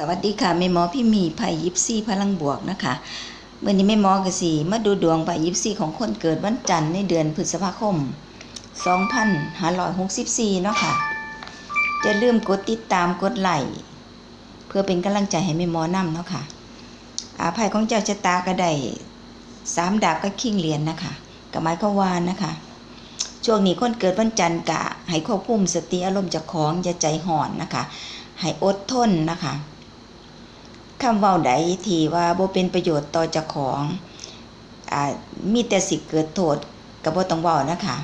สวัสดีค่ะแม่หมอพี่มีไผ่ยิปซี่พลังบวกนะคะเมื่อนี้แม่หมอกสีมาดูดวงไผ่ยิปซี่ของคนเกิดวันจันทร์ในเดือนพฤษภาคม 2564 เนาะค่ะจะลืมกดติดตามกดไลค์เพื่อเป็นกำลังใจให้แม่หมอนำเนาะค่ะอาภัยของเจ้าชะตาก็ไดสามดาบก็คิงเหรียญนะคะกับไม้ขวานนะคะ ช่วงนี้คนเกิดวันจันทร์กะให้ควบคุมสติอารมณ์จากของอย่าใจห่อนนะคะให้อดทนนะคะ คำเว้าใดที่ว่าบ่เป็นประโยชน์ต่อเจ้าของอ่ามีแต่สิเกิดโทษก็บ่ต้องเว้านะคะ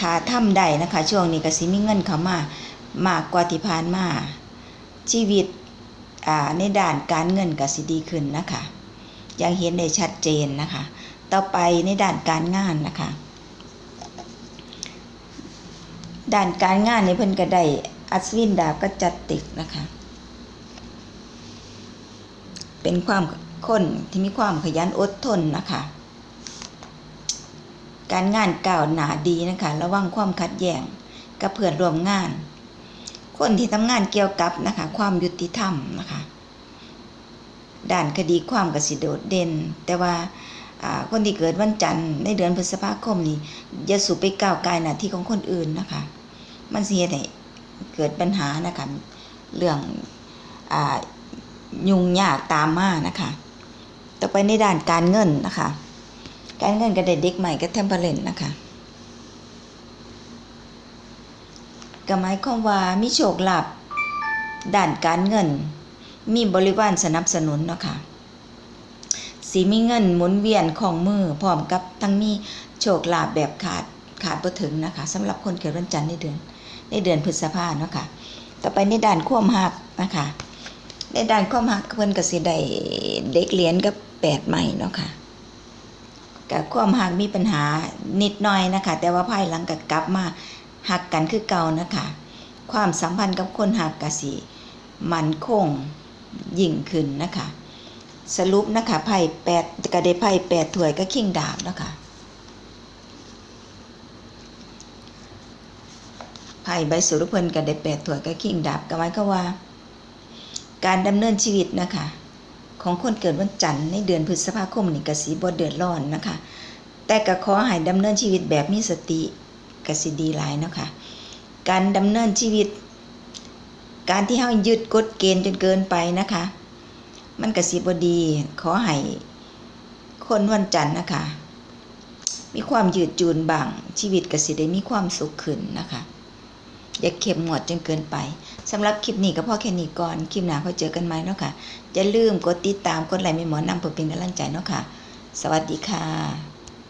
ถ้าทำได้นะคะ ช่วงนี้ก็สิมีเงินเข้ามามากกว่าที่ผ่านมาชีวิตอ่าในด้านการเงินก็สิดีขึ้นนะคะอย่างเห็นได้ชัดเจนนะคะ ต่อไปในด้านการงานนะคะ ด้านการงานในเพิ่นก็ได้อัศวินดาบก็จัดติกนะคะ เป็นความคนที่มีความขยันอดทนนะคะ การงานก้าวหนาดีนะคะ ระวังความขัดแย้งกับเพื่อนร่วมงาน คนที่ทำงานเกี่ยวกับนะคะ ความยุติธรรมนะคะด้านคดีความกสิโดดเด่น แต่ว่าคนที่เกิดวันจันทร์ในเดือนพฤษภาคมนี้อย่าสูบไปก้าวไกลหน้าที่ของคนอื่นนะคะ มันเฮ็ดให้เกิดปัญหานะคะเรื่องอ่า ยุ่งยากตามมานะคะ ต่อไปในด้านการเงินนะคะ การเงินก็ได้เด็กใหม่ก็เทมเพลนนะคะก็หมายความว่ามีโชคลาภด้านการเงิน มีบริวารสนับสนุนเนาะค่ะสีมีเงินหมุนเวียนของมือพร้อมกับทั้งมีโชคลาภแบบขาดขาดบ่ถึงนะคะสำหรับคนเกิดวันจันทร์ในเดือนในเดือนพฤษภาเนาะค่ะต่อไปในด้านควมหักนะคะ ในด้านความหักเพิ่นก็สิได้เด็กเหรียญกับแปดใหม่เนาะค่ะกับความหักมีปัญหานิดหน่อยนะคะ แต่ว่าภายหลังก็กลับมาหักกันคือเก่านะคะ ความสัมพันธ์กับคนหักก็สิมันคงยิ่งขึ้นนะคะ สรุปนะคะไพ่แปดก็ได้ไพ่แปดถ้วยก็คิงดาบนะคะไพ่ใบสุรพลก็ได้แปดถั่วยก็คิงดาบก็หมายควาว่า การดำเนินชีวิตนะคะ ของคนเกิดวันจันทร์ในเดือนพฤษภาคมนี่กสีบ่เดือดร้อนนะคะ แต่ก็ขอให้ดำเนินชีวิตแบบมีสติกสิดีหลายนะคะการดำเนินชีวิต การที่เฮายึดกฎเกณฑ์จนเกินไปนะคะ มันกสิบ่ดีขอให้คนวันจันทร์นะคะ มีความยืดจูนบางชีวิตกสิได้มีความสุขขึ้นนะคะ อย่าเข้มงวดจนเกินไปสำหรับคลิปนี้ก็พอแค่นี้ก่อนคลิปหน้าค่อยเจอกันไหมเนาะค่ะอย่าลืมกดติดตามกดไลค์ไม่หมอนำเพื่อเป็นกำลังใจเนาะค่ะ สวัสดีค่ะ